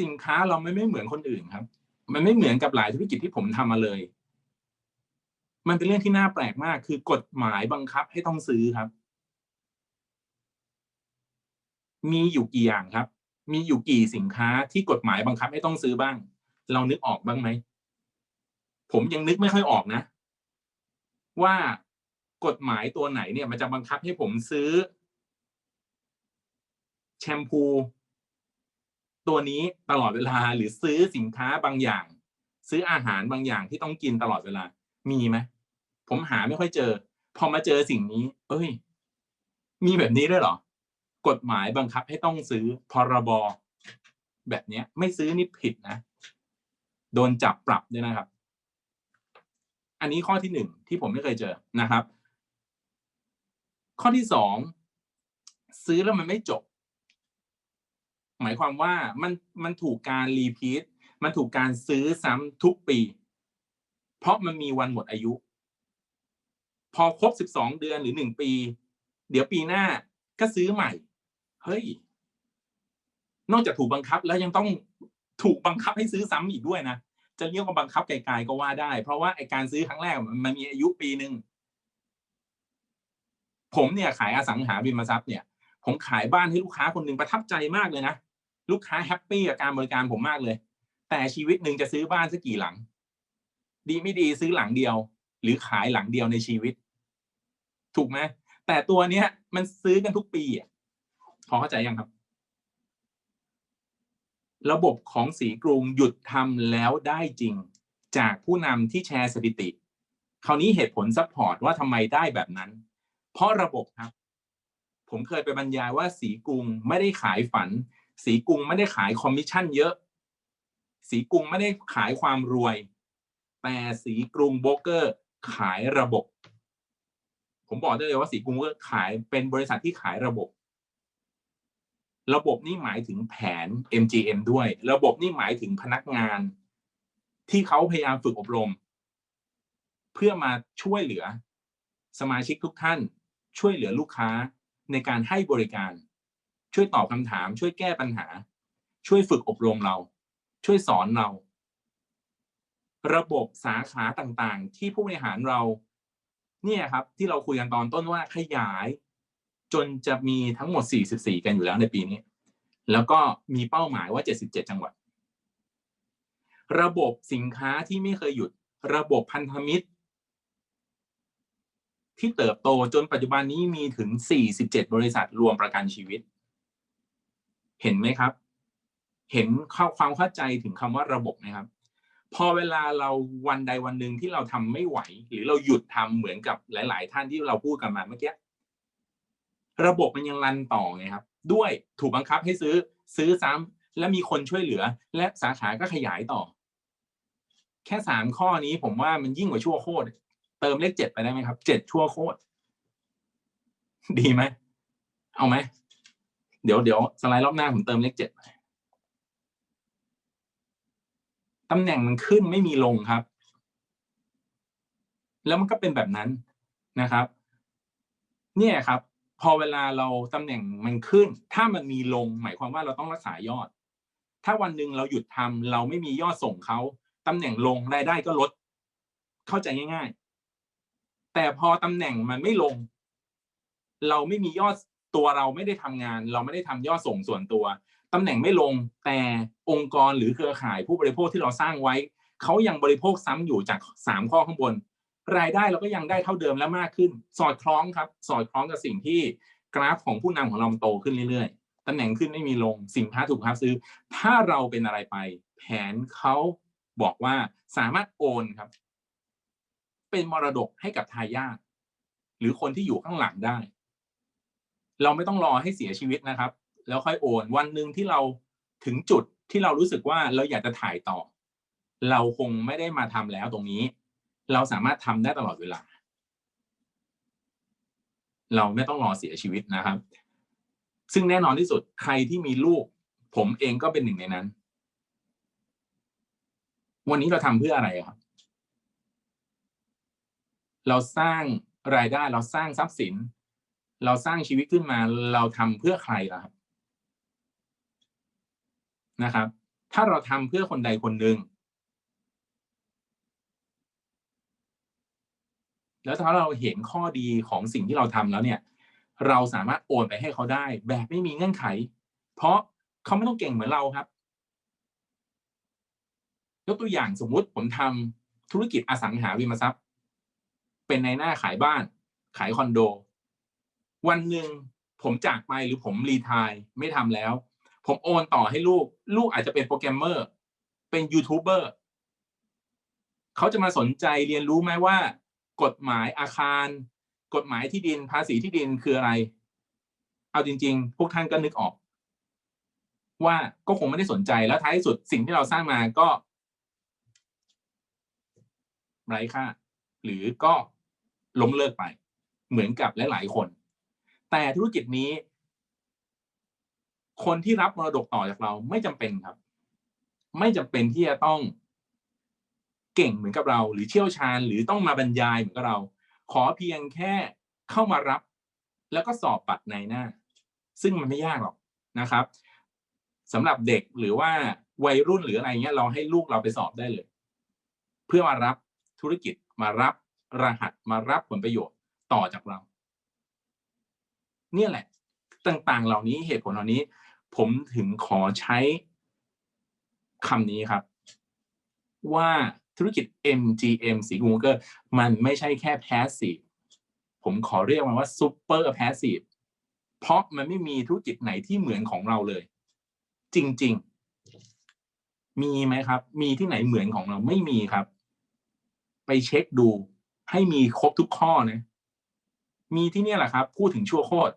สินค้าเราไม่ไม่เหมือนคนอื่นครับ มันไม่เหมือนกับหลายธุรกิจที่ผมทำมาเลย มันเป็นเรื่องที่น่าแปลกมาก คือกฎหมายบังคับให้ต้องซื้อครับ มีอยู่กี่อย่างครับ มีอยู่กี่สินค้าที่กฎหมายบังคับให้ต้องซื้อบ้าง เรานึกออกบ้างไหม ผมยังนึกไม่ค่อยออกนะ ว่ากฎหมายตัวไหนเนี่ย มันจะบังคับให้ผมซื้อแชมพู ตัวนี้ตลอดเวลาหรือซื้อสินค้าบางอย่าง ซื้ออาหารบางอย่างที่ต้องกินตลอดเวลา มีไหมผมหาไม่ค่อยเจอ พอมาเจอสิ่งนี้ เอ้ย มีแบบนี้ด้วยเหรอ กฎหมายบังคับให้ต้องซื้อพรบแบบเนี้ยไม่ซื้อนี่ผิดนะโดนจับปรับด้วยนะครับ อันนี้ข้อที่หนึ่งที่ผมไม่เคยเจอนะครับ ข้อที่สองซื้อแล้วมันไม่จบ หมายความว่ามันมันถูกการรีพีทมันถูกการซื้อซ้ำทุกปี เพราะมันมีวันหมดอายุ พอครบสิบสองเดือนหรือหนึ่งปี เดี๋ยวปีหน้าก็ซื้อใหม่ เฮ้ย นอกจากถูกบังคับแล้วยังต้องถูกบังคับให้ซื้อซ้ำอีกด้วยนะจะเรียกว่าบังคับไกลๆก็ว่าได้ เพราะว่าไอการซื้อครั้งแรกมันมีอายุปีหนึ่งผมเนี่ยขายอสังหาริมทรัพย์เนี่ย ผมขายบ้านให้ลูกค้าคนหนึ่งประทับใจมากเลยนะ ลูกค้าแฮปปี้กับการบริการผมมากเลย แต่ชีวิตหนึ่งจะซื้อบ้านสักกี่หลัง ดีไม่ดีซื้อหลังเดียว หรือขายหลังเดียวในชีวิต ถูกไหมแต่ตัวเนี้ย มันซื้อกันทุกปีอะพอเข้าใจยังครับ ระบบของสีกรุงหยุดทำแล้วได้จริง จากผู้นำที่แชร์สถิติ คราวนี้เหตุผลซัพพอร์ตว่าทำไมได้แบบนั้น เพราะระบบครับ ผมเคยไปบรรยายว่าสีกรุงไม่ได้ขายฝัน สีกุงไม่ได้ขายคอมมิชชั่นเยอะ สีกุงไม่ได้ขายความรวย แต่สีกรุงโบรกเกอร์ขายระบบ ผมบอกได้เลยว่าสีกรุงก็ขายเป็นบริษัทที่ขายระบบ ระบบนี่หมายถึงแผน MGM ด้วย ระบบนี่หมายถึงพนักงาน ที่เขาพยายามฝึกอบรม เพื่อมาช่วยเหลือ สมาชิกทุกท่าน ช่วยเหลือลูกค้าในการให้บริการ ช่วยตอบคำถาม ช่วยแก้ปัญหา ช่วยฝึกอบรมเรา ช่วยสอนเรา ระบบสาขาต่างๆ ที่ผู้บริหารเรา เนี่ยครับ ที่เราคุยกันตอนต้นว่าขยาย จนจะมีทั้งหมด 44 กันอยู่แล้วในปีนี้ แล้วก็มีเป้าหมายว่า 77 จังหวัด ระบบสินค้าที่ไม่เคยหยุด ระบบพันธมิตร ที่เติบโตจนปัจจุบันนี้มีถึง 47 บริษัทรวมประกันชีวิต เห็นไหมครับ เห็นข้าความเข้าใจถึงคำว่าระบบไหมครับ พอเวลาเราวันใดวันหนึ่งที่เราทำไม่ไหว หรือเราหยุดทำเหมือนกับหลาย ๆ ท่านที่เราพูดกันมาเมื่อกี้ระบบมันยังรันต่อไงครับ ด้วยถูกบังคับให้ซื้อซื้อซ้ำและมีคนช่วยเหลือ และสาขาก็ขยายต่อ แค่สามข้อนี้ผมว่ามันยิ่งกว่าชั่วโคตรเติมเลขเจ็ดไปได้ไหมครับเจ็ดชั่วโคตรดีไหมเอาไหม เดี๋ยวเดี๋ยวสไลด์รอบหน้าผมเติมเลขเจ็ดไปตำแหน่งมันขึ้นไม่มีลงครับ แล้วมันก็เป็นแบบนั้นนะครับ เนี่ยครับ พอเวลาเราตำแหน่งมันขึ้น ถ้ามันมีลง หมายความว่าเราต้องรักษายอด ถ้าวันหนึ่งเราหยุดทำเราไม่มียอดส่งเขาตำแหน่งลงรายได้ก็ลด เข้าใจง่าย ๆ แต่พอตำแหน่งมันไม่ลง เราไม่มียอด ตัวเราไม่ได้ทำงาน เราไม่ได้ทำยอดส่งส่วนตัวตำแหน่งไม่ลงแต่องค์กรหรือเครือข่ายผู้บริโภคที่เราสร้างไว้เขายังบริโภคซ้ำอยู่จากสามข้อข้างบน รายได้เราก็ยังได้เท่าเดิมและมากขึ้น สอดคล้องครับ สอดคล้องกับสิ่งที่กราฟของผู้นำของเราโตขึ้นเรื่อยๆตำแหน่งขึ้นไม่มีลงสินค้าถูกค้าซื้อ ถ้าเราเป็นอะไรไป แผนเขาบอกว่าสามารถโอนครับ เป็นมรดกให้กับทายาทหรือคนที่อยู่ข้างหลังได้ เราไม่ต้องรอให้เสียชีวิตนะครับ แล้วค่อยโอนวันหนึ่งที่เราถึงจุดที่เรารู้สึกว่าเราอยากจะถ่ายต่อ เราคงไม่ได้มาทำแล้วตรงนี้ เราสามารถทำได้ตลอดเวลา เราไม่ต้องรอเสียชีวิตนะครับ ซึ่งแน่นอนที่สุดใครที่มีลูก ผมเองก็เป็นหนึ่งในนั้น วันนี้เราทำเพื่ออะไรครับ เราสร้างรายได้เราสร้างทรัพย์สิน เราสร้างชีวิตขึ้นมาเราทำเพื่อใครล่ะครับนะครับ ถ้าเราทำเพื่อคนใดคนหนึ่งแล้วถ้าเราเห็นข้อดีของสิ่งที่เราทำแล้วเนี่ย เราสามารถโอนไปให้เขาได้ แบบไม่มีเงื่อนไข เพราะเขาไม่ต้องเก่งเหมือนเราครับยกตัวอย่างสมมุติผมทำธุรกิจอสังหาริมทรัพย์ เป็นในหน้าขายบ้าน ขายคอนโด วันหนึ่งผมจากไปหรือผมรีทายไม่ทำแล้ว ผมโอนต่อให้ลูก ลูกอาจจะเป็นโปรแกรมเมอร์ เป็นยูทูบเบอร์เขาจะมาสนใจเรียนรู้ไหมว่า กฎหมายอาคาร กฎหมายที่ดินภาษีที่ดินคืออะไร เอาจริง ๆ พวกท่านก็นึกออก ว่าก็คงไม่ได้สนใจแล้วท้ายสุดสิ่งที่เราสร้างมาก็ไร้ค่าหรือก็ล้มเลิกไป เหมือนกับหลาย ๆ คน แต่ธุรกิจนี้ คนที่รับมรดกต่อจากเราไม่จำเป็นครับ ไม่จำเป็นที่จะต้องเก่งเหมือนกับเรา หรือเชี่ยวชาญ หรือต้องมาบรรยายเหมือนกับเรา ขอเพียงแค่เข้ามารับ แล้วก็สอบปัดในหน้า ซึ่งมันไม่ยากหรอกนะครับสำหรับเด็กหรือว่าวัยรุ่นหรืออะไรเงี้ยเราให้ลูกเราไปสอบได้เลย เพื่อมารับธุรกิจมารับรหัสมารับผลประโยชน์ต่อจากเรา เนี่ยแหละ ต่างๆ เหล่านี้เหตุผลเหล่านี้ ผมถึงขอใช้คำนี้ครับ ว่าธุรกิจ MGM สีกูเกอร์มันไม่ใช่แค่ passive ผมขอเรียกมันว่า super passive เพราะมันไม่มีธุรกิจไหนที่เหมือนของเราเลย จริง ๆ มีไหมครับ มีที่ไหนเหมือนของเราไม่มีครับ ไปเช็คดูให้มีครบทุกข้อนะ มีที่นี่แหละครับ พูดถึงชั่วโคตร